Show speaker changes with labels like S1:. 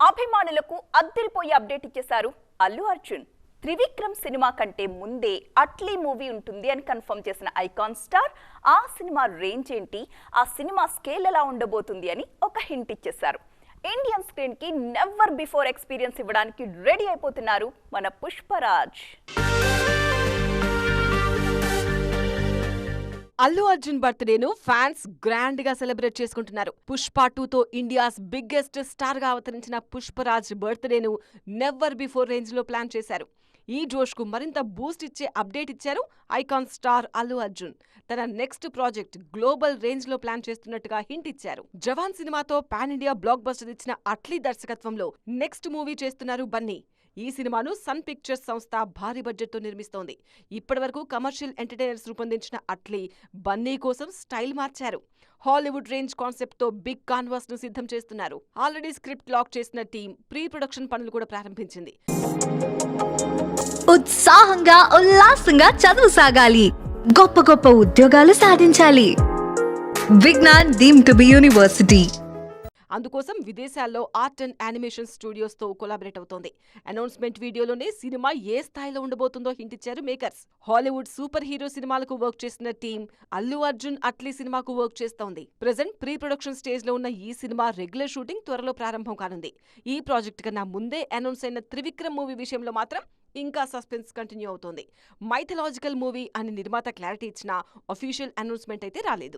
S1: అభిమానులకు అద్దరిపోయే అప్డేట్ ఇచ్చేశారు అల్లు అర్జున్. త్రివిక్రమ్ సినిమా కంటే ముందే అట్లీ మూవీ ఉంటుంది అని కన్ఫర్మ్ చేసిన ఐకాన్ స్టార్ ఆ సినిమా రేంజ్ ఏంటి ఆ సినిమా స్కేల్ ఎలా ఉండబోతుంది అని ఒక హింట్ ఇచ్చేశారు. ఇండియన్ స్క్రీన్కి నెవర్ బిఫోర్ ఎక్స్పీరియన్స్ ఇవ్వడానికి రెడీ అయిపోతున్నారు మన పుష్పరాజ్.
S2: అల్లు అర్జున్ బర్త్డేను ఫ్యాన్స్ గ్రాండ్గా సెలబ్రేట్ చేసుకుంటున్నారు. పుష్ప టూతో ఇండియాస్ బిగ్గెస్ట్ స్టార్గా అవతరించిన పుష్పరాజ్ బర్త్డేను నెవర్ బిఫోర్ రేంజ్లో ప్లాన్ చేశారు. ఈ జోష్కు మరింత బూస్ట్ ఇచ్చే అప్డేట్ ఇచ్చారు ఐకాన్ స్టార్ అల్లు అర్జున్. తన నెక్స్ట్ ప్రాజెక్ట్ గ్లోబల్ రేంజ్లో ప్లాన్ చేస్తున్నట్టుగా హింట్ ఇచ్చారు. జవాన్ సినిమాతో పాన్ ఇండియా బ్లాక్ బస్టర్ ఇచ్చిన అట్లీ దర్శకత్వంలో నెక్స్ట్ మూవీ చేస్తున్నారు బన్నీ. ఈ సినిమాను సన్ పిక్చర్స్ సంస్థ భారీ బడ్జెట్తో నిర్మిస్తోంది. ఇప్పటివరకు కమర్షియల్ ఎంటర్టైనర్స్ రూపొందించిన అట్లీ బన్నీ కోసం స్టైల్ మార్చారు. హాలీవుడ్ రేంజ్ కాన్సెప్ట్తో బిగ్ కాన్వాస్ను సిద్ధం చేస్తున్నారు. ఆల్రెడీ స్క్రిప్ట్ లాక్ చేసిన టీం ప్రీ ప్రొడక్షన్ పనులు కూడా ప్రారంభించింది.
S3: ఉత్సాహంగా ఉల్లాసంగా చదువు సాగాలి. గొప్ప గొప్ప ఉద్యోగాలు సాధించాలి. Vignan deem to be university.
S2: అందుకోసం విదేశాల్లో ఆర్ట్ అండ్ యానిమేషన్ స్టూడియోస్తో కొలాబరేట్ అవుతోంది. అనౌన్స్మెంట్ వీడియోలోనే సినిమా ఏ స్థాయిలో ఉండబోతుందో హింట్ ఇచ్చారు మేకర్స్. హాలీవుడ్ సూపర్ హీరో సినిమాలకు వర్క్ చేసిన టీం అల్లు అర్జున్ అట్లీ సినిమాకు వర్క్ చేస్తోంది. ప్రజెంట్ ప్రీ ప్రొడక్షన్ స్టేజ్లో ఉన్న ఈ సినిమా రెగ్యులర్ షూటింగ్ త్వరలో ప్రారంభం కానుంది. ఈ ప్రాజెక్ట్ కన్నా ముందే అనౌన్స్ అయిన త్రివిక్రమ్ మూవీ విషయంలో మాత్రం ఇంకా సస్పెన్స్ కంటిన్యూ అవుతోంది. మైథలాజికల్ మూవీ అని నిర్మాత క్లారిటీ ఇచ్చిన అఫీషియల్ అనౌన్స్మెంట్ అయితే రాలేదు.